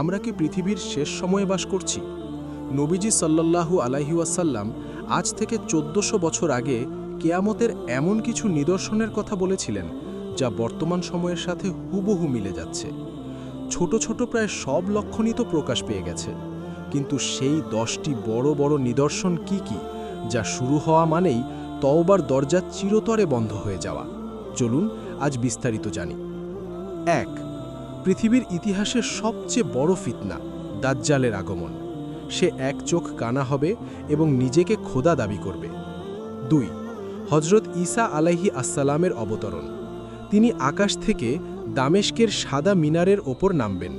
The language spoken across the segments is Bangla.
আমরা কি পৃথিবীর শেষ সময়ে বাস করছি? নবীজি সাল্লাল্লাহু আলাইহি ওয়াসাল্লাম আজ থেকে চোদ্দশো বছর আগে কেয়ামতের এমন কিছু নিদর্শনের কথা বলেছিলেন, যা বর্তমান সময়ের সাথে হুবহু মিলে যাচ্ছে। ছোট ছোট প্রায় সব লক্ষণই তো প্রকাশ পেয়ে গেছে। কিন্তু সেই দশটি বড় বড় নিদর্শন কি কি, যা শুরু হওয়া মানেই তওবার দরজা চিরতরে বন্ধ হয়ে যাওয়া? চলুন আজ বিস্তারিত জানি। এক পৃথিবীর ইতিহাসের সবচেয়ে বড় ফিতনা, দাজ্জালের আগমন। সে এক চোখ কানা হবে এবং নিজেকে খোদা দাবি করবে। দুই হজরত ঈসা আলাইহি আসসালামের অবতরণ। তিনি আকাশ থেকে দামেশকের সাদা মিনারের ওপর নামবেন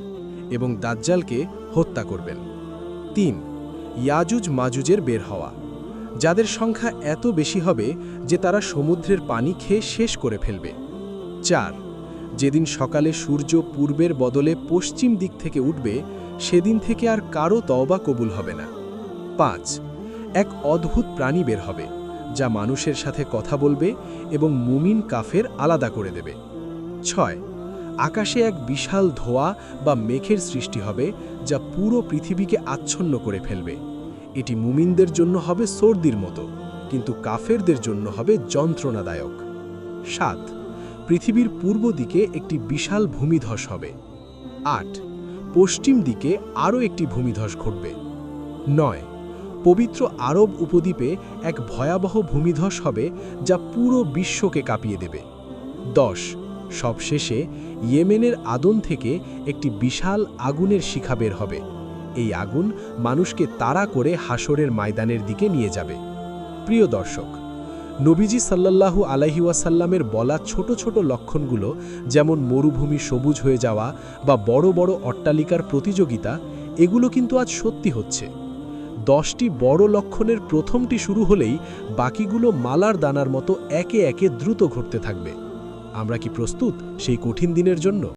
এবং দাজ্জালকে হত্যা করবেন। তিন, ইয়াজুজ মাজুজের বের হওয়া। যাদের সংখ্যা এত বেশি হবে যে তারা সমুদ্রের পানি খেয়ে শেষ করে ফেলবে। চার যেদিন সকালে সূর্য পূর্বের বদলে পশ্চিম দিক থেকে উঠবে, সেদিন থেকে আর কারও তওবা কবুল হবে না। পাঁচ, এক অদ্ভুত প্রাণী বের হবে, যা মানুষের সাথে কথা বলবে এবং মুমিন কাফের আলাদা করে দেবে। ছয়, আকাশে এক বিশাল ধোয়া বা মেঘের সৃষ্টি হবে, যা পুরো পৃথিবীকে আচ্ছন্ন করে ফেলবে। এটি মুমিনদের জন্য হবে সর্দির মতো, কিন্তু কাফেরদের জন্য হবে যন্ত্রণাদায়ক। সাত পৃথিবীর পূর্ব দিকে একটি বিশাল ভূমিধস হবে। আট, পশ্চিম দিকে আরও একটি ভূমিধস ঘটবে। নয়, পবিত্র আরব উপদ্বীপে এক ভয়াবহ ভূমিধস হবে যা পুরো বিশ্বকে কাঁপিয়ে দেবে। দশ, সবশেষে ইয়েমেনের আদন থেকে একটি বিশাল আগুনের শিখা বের হবে। এই আগুন মানুষকে তাড়া করে হাসরের ময়দানের দিকে নিয়ে যাবে। প্রিয় দর্শক নবীজি সাল্লাল্লাহু আলাইহি ওয়াসাল্লামের বলা ছোট ছোট লক্ষণগুলো, যেমন মরুভূমি সবুজ হয়ে যাওয়া বা বড় বড় অট্টালিকার প্রতিযোগিতা, এগুলো কিন্তু আজ সত্যি হচ্ছে। দশটি বড় লক্ষণের প্রথমটি শুরু হলেই বাকিগুলো মালার দানার মতো একে একে দ্রুত ঘটতে থাকবে। আমরা কি প্রস্তুত সেই কঠিন দিনের জন্য?